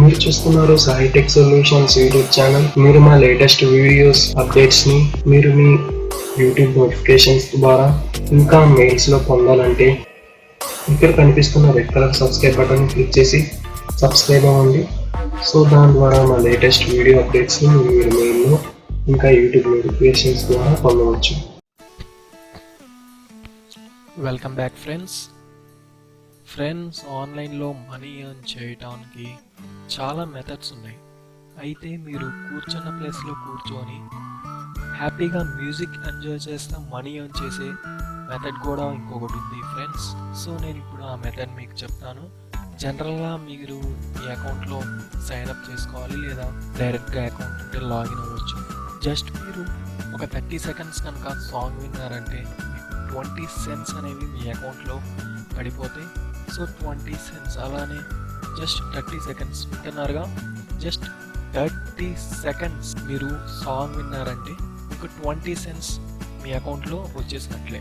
మీరు చూస్తున్నారు సాహిటెక్ solutions YouTube channel మీరు మా లేటెస్ట్ వీడియోస్ అప్డేట్స్ని మీరు మీ యూట్యూబ్ నోటిఫికేషన్స్ ద్వారా ఇంకా మెయిల్స్లో పొందాలంటే ఇక్కడ కనిపిస్తున్న red colour subscribe button click చేసి సబ్స్క్రైబ్ అవ్వండి. సో దాని ద్వారా మా లేటెస్ట్ వీడియో అప్డేట్స్ని మీరు మెయిల్లో ఇంకా యూట్యూబ్ నోటిఫికేషన్స్ ద్వారా పొందవచ్చు. వెల్కమ్ బ్యాక్ ఫ్రెండ్స్ ఫ్రెండ్స్ ఆన్లైన్లో మనీ ఎర్న్ చేయడానికి చాలా మెథడ్స్ ఉన్నాయి. అయితే మీరు కూర్చున్న ప్లేస్లో కూర్చొని హ్యాపీగా మ్యూజిక్ ఎంజాయ్ చేస్తా మనీ ఎర్న్ చేసే మెథడ్ కూడా ఇంకొకటి ఉంది ఫ్రెండ్స్ సో నేను ఇప్పుడు ఆ మెథడ్ మీకు చెప్తాను. జనరల్గా మీరు మీ అకౌంట్లో సైన్అప్ చేసుకోవాలి లేదా డైరెక్ట్గా అకౌంట్ ఉంటే లాగిన్ అవ్వచ్చు. జస్ట్ మీరు ఒక థర్టీ సెకండ్స్ కనుక సాంగ్ విన్నారంటే ట్వంటీ సెన్స్ అనేవి మీ అకౌంట్లో పడిపోతాయి. సో ట్వంటీ సెన్స్ అలానే జస్ట్ థర్టీ సెకండ్స్ వింటున్నారుగా. జస్ట్ థర్టీ సెకండ్స్ మీరు సాంగ్ విన్నారంటే మీకు ట్వంటీ సెన్స్ మీ అకౌంట్లో వచ్చేసినట్లే.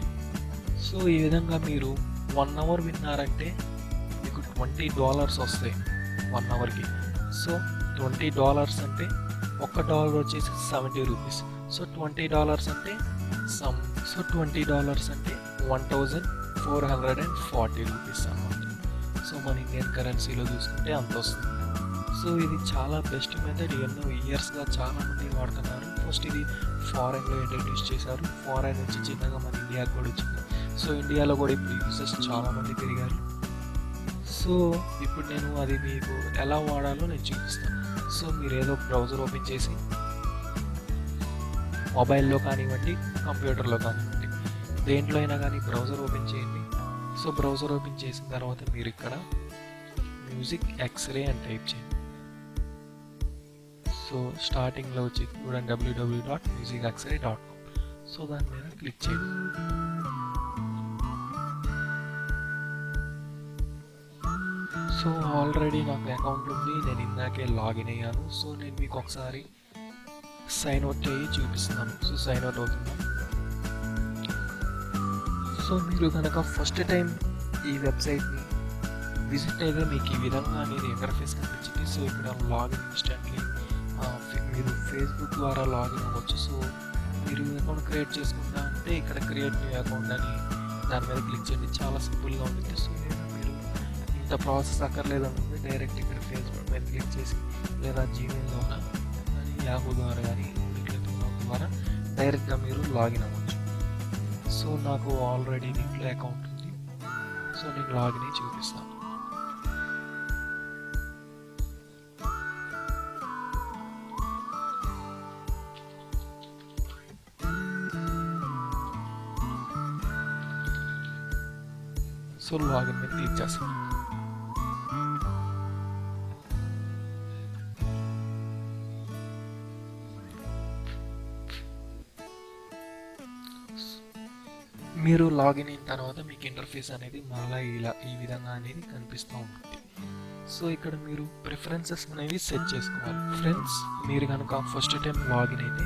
సో ఈ విధంగా మీరు వన్ అవర్ విన్నారంటే మీకు ట్వంటీ డాలర్స్ వస్తాయి వన్ అవర్కి సో ట్వంటీ డాలర్స్ అంటే ఒక్క డాలర్ వచ్చేసి seventy rupees so twenty dollars అంటే సమ్ సో ట్వంటీ డాలర్స్ అంటే one thousand four hundred and forty rupees అన్నమాట సో మన ఇండియన్ కరెన్సీలో చూసుకుంటే అంత వస్తుంది. సో ఇది చాలా బెస్ట్ మెథడ్. ఎన్నో ఇయర్స్గా చాలామంది వాడుతున్నారు. ఫస్ట్ ఇది ఫారెన్లో ఇంట్రడ్యూస్ చేశారు. ఫారెన్ నుంచి చిన్నగా మన ఇండియాకి కూడా వచ్చింది. సో ఇండియాలో కూడా ఇప్పుడు యూజర్స్ చాలామంది పెరిగారు. సో ఇప్పుడు నేను అది మీకు ఎలా వాడాలో నేను చూపిస్తాను. సో మీరు ఏదో బ్రౌజర్ ఓపెన్ చేసి మొబైల్లో కానివ్వండి కంప్యూటర్లో కానివ్వండి దేంట్లో అయినా కానీ బ్రౌజర్ ఓపెన్ చేయండి. సో బ్రౌజర్ ఓపెన్ చేసిన తర్వాత మీరు ఇక్కడ మ్యూజిక్ ఎక్స్రే అని టైప్ చేయండి. సో స్టార్టింగ్లో వచ్చి చూడండి W W W dot Music Xray dot com so దాని మీద క్లిక్ చేయండి. సో ఆల్రెడీ నాకు అకౌంట్ ఉంది. నేను ఇందాకే లాగిన్ అయ్యాను. సో నేను మీకు ఒకసారి సైన్ అవుట్ అయ్యి చూపిస్తున్నాను. సో సైన్ అవుట్ అవుతుందా? సో మీరు కనుక ఫస్ట్ టైం ఈ వెబ్సైట్ని విజిట్ అయితే మీకు ఈ విధంగా అనేది ఇంటర్ఫేస్ కనిపించింది. సో ఇక్కడ లాగిన్ ఇన్స్టెంట్లీ మీరు ఫేస్బుక్ ద్వారా లాగిన్ అవ్వచ్చు. సో మీరు అకౌంట్ క్రియేట్ చేసుకుంటా అంటే ఇక్కడ క్రియేట్ న్యూ అకౌంట్ అని దాని మీద క్లిక్ చేయండి. చాలా సింపుల్గా ఉంటుంది సో లేదా మీరు ఇంత ప్రాసెస్ అక్కర్లేదు అనుకుంటే డైరెక్ట్ ఇక్కడ ఫేస్బుక్ మీద క్లిక్ చేసి లేదా జీమెయిల్ ద్వారా కానీ యాహూ ద్వారా కానీ ద్వారా డైరెక్ట్గా మీరు లాగిన్ అవ్వచ్చు. సో నాకు ఆల్రెడీ దీంట్లో అకౌంట్ ఉంది. సో నేను లాగిన్ అయ్యి చూపిస్తాను. సో లాగిన్ మీద క్లిక్ చేస్తాను. మీరు లాగిన్ అయిన తర్వాత మీకు ఇంటర్ఫేస్ అనేది మళ్ళీ ఇలా ఈ విధంగా అనేది కనిపిస్తూ ఉంటుంది. సో ఇక్కడ మీరు ప్రిఫరెన్సెస్ అనేవి సెట్ చేసుకోవాలి. ఫ్రెండ్స్ మీరు కనుక ఫస్ట్ టైం లాగిన్ అయితే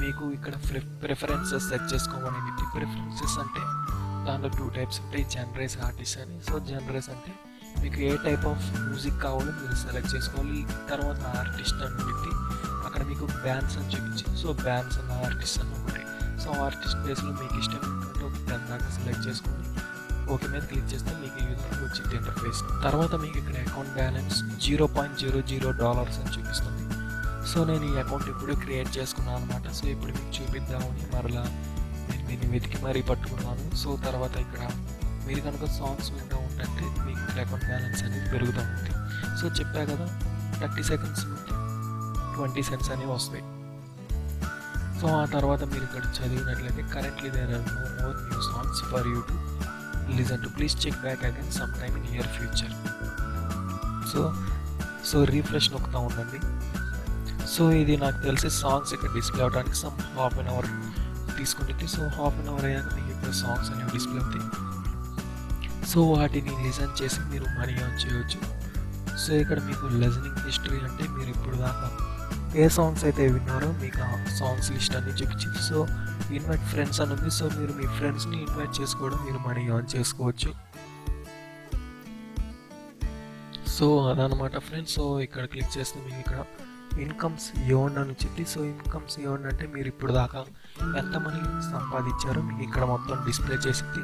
మీకు ఇక్కడ ప్రిఫరెన్సెస్ సెట్ చేసుకోమని ప్రిఫరెన్సెస్ అంటే దాంట్లో టూ టైప్స్ ఉంటాయి. జనరేస్ ఆర్టిస్ట్ అని. సో జనరేస్ అంటే మీకు ఏ టైప్ ఆఫ్ మ్యూజిక్ కావాలో మీరు సెలెక్ట్ చేసుకోవాలి. తర్వాత ఆర్టిస్ట్ అని పెట్టి అక్కడ మీకు బ్యాండ్స్ అని చూపించింది సో బ్యాండ్స్ అన్న ఆర్టిస్ట్ అని ఒకటి సో ఆర్టిస్ట్ ప్లేస్లో మీకు ఇష్టం ఒక దాకా సెలెక్ట్ చేసుకొని ఓకే మీద క్లిక్ చేస్తే మీకు ఈ విధంగా వచ్చింది ఇంటర్ఫేస్ తర్వాత మీకు ఇక్కడ account balance zero point zero zero dollars అని చూపిస్తుంది. సో నేను ఈ అకౌంట్ ఇప్పుడు క్రియేట్ చేసుకున్నాను అనమాట సో ఇప్పుడు మీకు చూపిద్దామని మరలా నేను దీన్ని వెతికి మరీ పట్టుకున్నాను. సో తర్వాత ఇక్కడ మీరు కనుక సాంగ్స్ వింటూ ఉంటే మీకు ఇక్కడ అకౌంట్ బ్యాలెన్స్ అనేది పెరుగుతూ ఉంటుంది సో చెప్పా కదా థర్టీ సెకండ్స్ ట్వంటీ సెంట్స్ అనేవి వస్తాయి. సో ఆ తర్వాత మీరు ఇక్కడ చదివినట్లయితే currently there are no more new songs for you to listen to please check back again some time in near future so so refresh నొక్కుతూ ఉండండి. సో ఇది నాకు తెలిసి సాంగ్స్ ఇక్కడ డిస్ప్లే అవడానికి సమ్ హాఫ్ అన్ అవర్ తీసుకుంటుంది. So half an hour అయ్యాక మీకు ఇక్కడ సాంగ్స్ అనేవి డిస్ప్లే అవుతాయి. సో వాటిని లిజన్ చేసి మీరు మనీ ఆన్ చేయవచ్చు సో ఇక్కడ మీకు లెజనింగ్ హిస్టరీ అంటే మీరు ఇప్పుడు దాకా ఏ సాంగ్స్ అయితే విన్నారో మీకు ఆ సాంగ్స్ లిస్ట్ అన్ని చూపించింది సో ఇన్వైట్ ఫ్రెండ్స్ అని ఉంది. సో మీరు మీ ఫ్రెండ్స్ని ఇన్వైట్ చేసుకోవడం మీరు మనీ ఆన్ చేసుకోవచ్చు? సో అదనమాట ఫ్రెండ్స్ సో ఇక్కడ క్లిక్ చేస్తే మీకు ఇక్కడ ఇన్కమ్స్ ఇవ్వండి అని వచ్చింది సో ఇన్కమ్స్ ఇవ్వండి అంటే మీరు ఇప్పుడు దాకా ఎంత మనీ సంపాదించారో మీకు ఇక్కడ మొత్తం డిస్ప్లే చేసింది.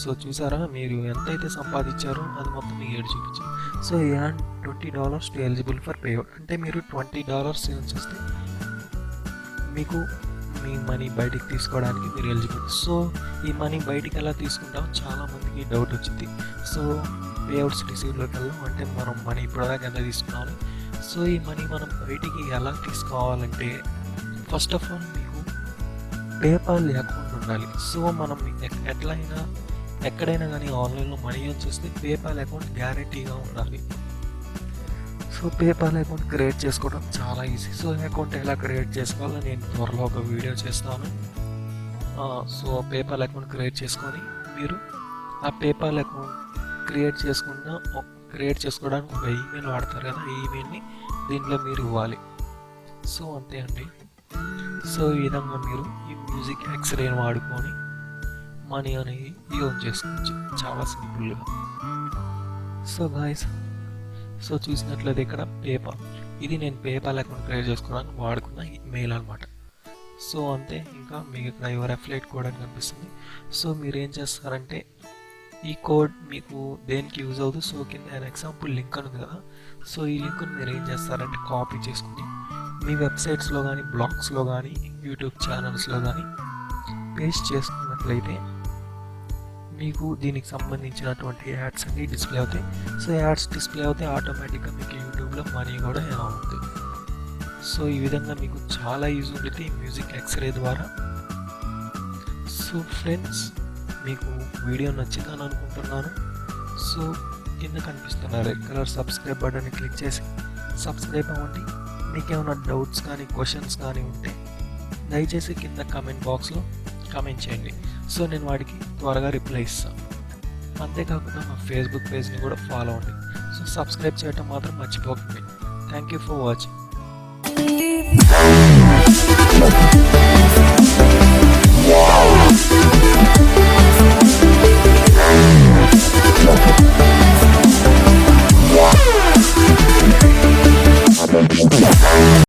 సో చూసారా మీరు ఎంతైతే సంపాదించారో అది మొత్తం మీకు ఏడు చూపించు. So an twenty dollars to eligible for payout అంటే మీరు ట్వంటీ డాలర్స్ సేవ్ చేస్తే మీకు మీ మనీ బయటికి తీసుకోవడానికి మీరు ఎలిజిబుల్. సో ఈ మనీ బయటికి ఎలా తీసుకుంటాం చాలా మందికి డౌట్ వచ్చింది. సో పేఅవుట్స్ రిసీవ్లోకి వెళ్ళాం అంటే మనం మనీ ఇప్పటిదాకా ఎంత తీసుకున్నామని. సో ఈ మనీ మనం బయటికి ఎలా తీసుకోవాలంటే ఫస్ట్ ఆఫ్ ఆల్ మీకు పేపాల్ అకౌంట్ ఉండాలి. సో మనం ఎట్లయినా ఎక్కడైనా కానీ ఆన్లైన్లో మనీ యూజ్ చేస్తే పేపాల్ అకౌంట్ గ్యారంటీగా ఉండాలి. సో పేపాల్ అకౌంట్ క్రియేట్ చేసుకోవడం చాలా ఈజీ సో అకౌంట్ ఎలా క్రియేట్ చేసుకోవాలో నేను త్వరలో ఒక వీడియో చేస్తాను. సో పేపాల్ అకౌంట్ క్రియేట్ చేసుకొని మీరు ఆ పేపాల్ అకౌంట్ క్రియేట్ చేసుకున్న క్రియేట్ చేసుకోవడానికి ఒక ఈమెయిల్ వాడతారు కదా ఈ ఈమెయిల్ని దీంట్లో మీరు ఇవ్వాలి. సో అంతే అండి. సో ఈ విధంగా మీరు ఈ మ్యూజిక్ ఎక్స్రేని వాడుకొని మనీ అనేది యూజ్ చేసుకోవచ్చు. చాలా సింపుల్గా. సో గాయస్ సో చూసినట్లయితే ఇక్కడ పేపాల్ ఇది నేను పేపాల్ అకౌంట్ క్రియేట్ చేసుకోవడానికి వాడుకున్న మెయిల్ అనమాట సో అంతే ఇంకా మీకు ఇక్కడ యువర్ అఫ్లైట్ కోడ్ అని కనిపిస్తుంది. సో మీరు ఏం చేస్తారంటే ఈ కోడ్ మీకు దేనికి యూజ్ అవుతుంది సో కింద an ఎగ్జాంపుల్ లింక్ అని ఉంది కదా. సో ఈ లింక్ని మీరు ఏం చేస్తారంటే కాపీ చేసుకుని మీ వెబ్సైట్స్లో కానీ బ్లాగ్స్లో కానీ యూట్యూబ్ ఛానల్స్లో కానీ పేస్ట్ చేసుకున్నట్లయితే మీకు దీనికి సంబంధించినటువంటి యాడ్స్ అన్ని డిస్ప్లే అవుతాయి. సో యాడ్స్ డిస్ప్లే అవుతే ఆటోమేటిక్గా మీకు యూట్యూబ్లో మనీ కూడా ఎలా అవుతుంది సో ఈ విధంగా మీకు చాలా యూజ్ ఉంటుంది మ్యూజిక్ ఎక్స్రే ద్వారా. సో ఫ్రెండ్స్ మీకు వీడియో నచ్చిందని అనుకుంటున్నాను. సో కింద కనిపిస్తున్న red colour subscribe button click చేసి సబ్స్క్రైబ్ అవ్వండి. మీకు ఏమైనా డౌట్స్ కానీ క్వశ్చన్స్ కానీ ఉంటే దయచేసి కింద కామెంట్ బాక్స్లో కామెంట్ చేయండి. సో నేను వాడికి త్వరగా రిప్లై ఇస్తాను. అంతేకాకుండా మా ఫేస్బుక్ పేజ్ని కూడా ఫాలో అవ్వండి. సో సబ్స్క్రైబ్ చేయటం మాత్రం మర్చిపోకండి. Thank you for watching.